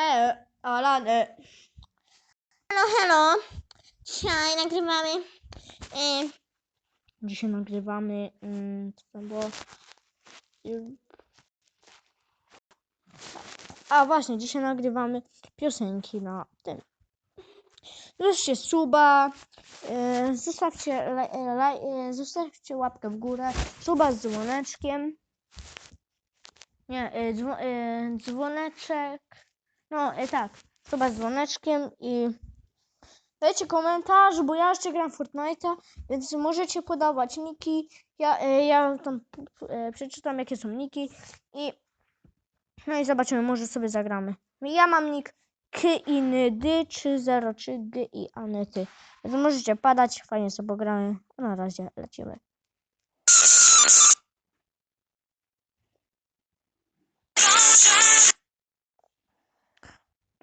E, o rany. Hello, hello. Dzisiaj nagrywamy. E, Dzisiaj nagrywamy. Mm, co tam było? A właśnie, dzisiaj nagrywamy piosenki na tym. Zostawcie suba, e, zostawcie, e, e, zostawcie łapkę w górę, suba z dzwoneczkiem. Nie, e, dzwo, e, dzwoneczek. No, e, tak, suba z dzwoneczkiem i dajcie komentarz, bo ja jeszcze gram Fortnite'a, więc możecie podawać niki. Ja, e, ja tam e, przeczytam, jakie są niki i no i zobaczymy, może sobie zagramy. Ja mam nick Kyindy 303 G i Anety. Więc możecie padać, fajnie sobie pogramy. A na razie lecimy.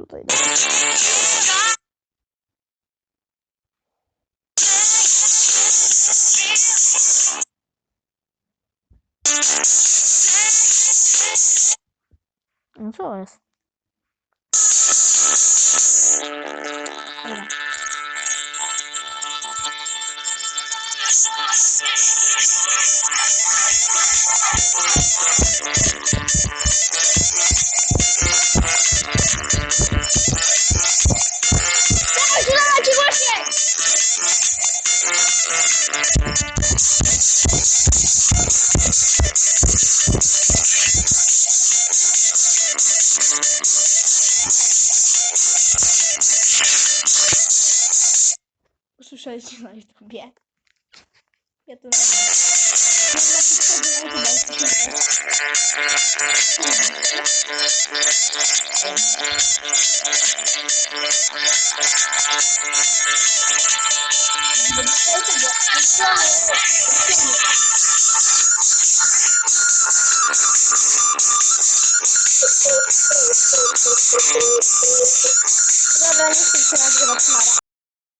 Tutaj. No co jest? Dobra. Dawaj, Usłyszeliście na YouTubie. Ja to 要不然你셈이에给.그러면 이.